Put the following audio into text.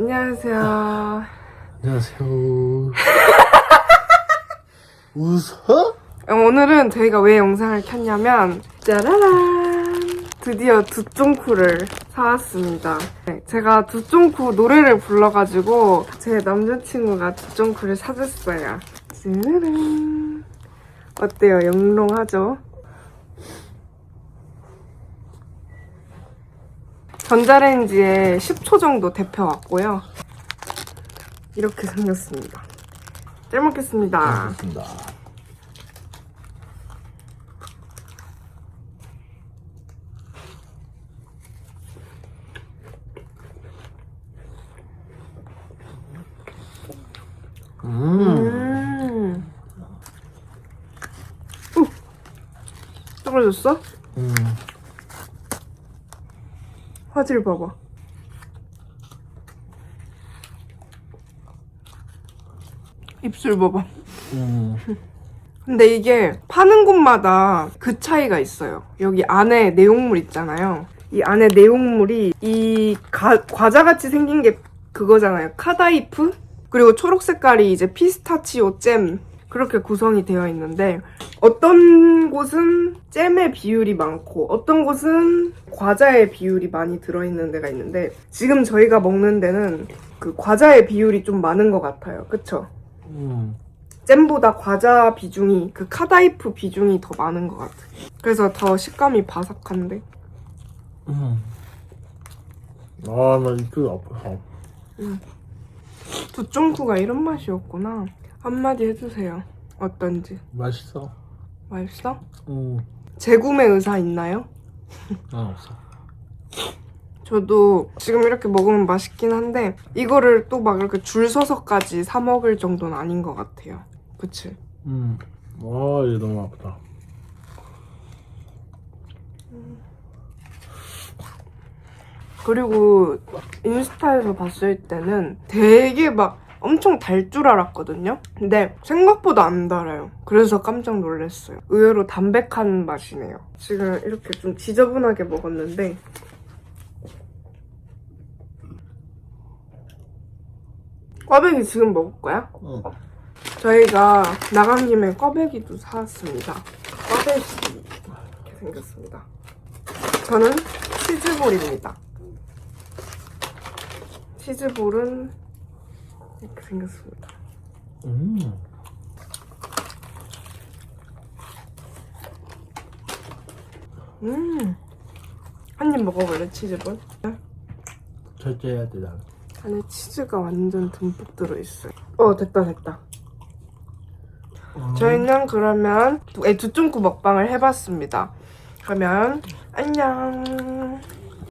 안녕하세요. 안녕하세요. 웃어? 오늘은 저희가 왜 영상을 켰냐면 짜라란 드디어 두쫑쿠를 사왔습니다. 네, 제가 두쫑쿠 노래를 불러가지고 제 남자친구가 두쫑쿠를 사줬어요. 짜라란 어때요? 영롱하죠? 전자레인지에 10초 정도 데펴왔고요. 이렇게 생겼습니다. 잘 먹겠습니다. 반갑습니다. 음, 음. 오! 떨어졌어? 음, 화질 봐봐. 입술 봐봐. 음. 근데 이게 파는 곳마다 그 차이가 있어요. 여기 안에 내용물 있잖아요. 이 안에 내용물이 이 가- 과자같이 생긴 게 그거잖아요. 카다이프? 그리고 초록 색깔이 이제 피스타치오 잼. 그렇게 구성이 되어 있는데 어떤 곳은 잼의 비율이 많고 어떤 곳은 과자의 비율이 많이 들어있는 데가 있는데 지금 저희가 먹는 데는 그 과자의 비율이 좀 많은 것 같아요. 그쵸? 음. 잼보다 과자 비중이 그 카다이프 비중이 더 많은 것 같아. 그래서 더 식감이 바삭한데. 음. 아, 나 입술 아파. 두쫑쿠가 이런 맛이었구나. 한마디 해주세요. 어떤지. 맛있어. 맛있어? 음, 재구매 의사 있나요? 난 없어. 저도 지금 이렇게 먹으면 맛있긴 한데 이거를 또 막 이렇게 줄 서서까지 사 먹을 정도는 아닌 것 같아요. 그치? 음, 와, 얘 너무 아프다. 그리고 인스타에서 봤을 때는 되게 막 엄청 달 줄 알았거든요. 근데 생각보다 안 달아요. 그래서 깜짝 놀랐어요. 의외로 담백한 맛이네요. 지금 이렇게 좀 지저분하게 먹었는데 꽈배기 지금 먹을 거야? 어. 저희가 나간 김에 꽈배기도 사왔습니다. 꽈배기 이렇게 생겼습니다. 저는 치즈볼입니다. 치즈볼은 이렇게 생겼습니다. 음. 음, 한 입 먹어볼래 치즈볼? 절제해야 돼, 난. 안에 치즈가 완전 듬뿍 들어있어요. 어 됐다 됐다. 음. 저희는 그러면 두, 에, 두쫑구 먹방을 해봤습니다. 그러면 안녕.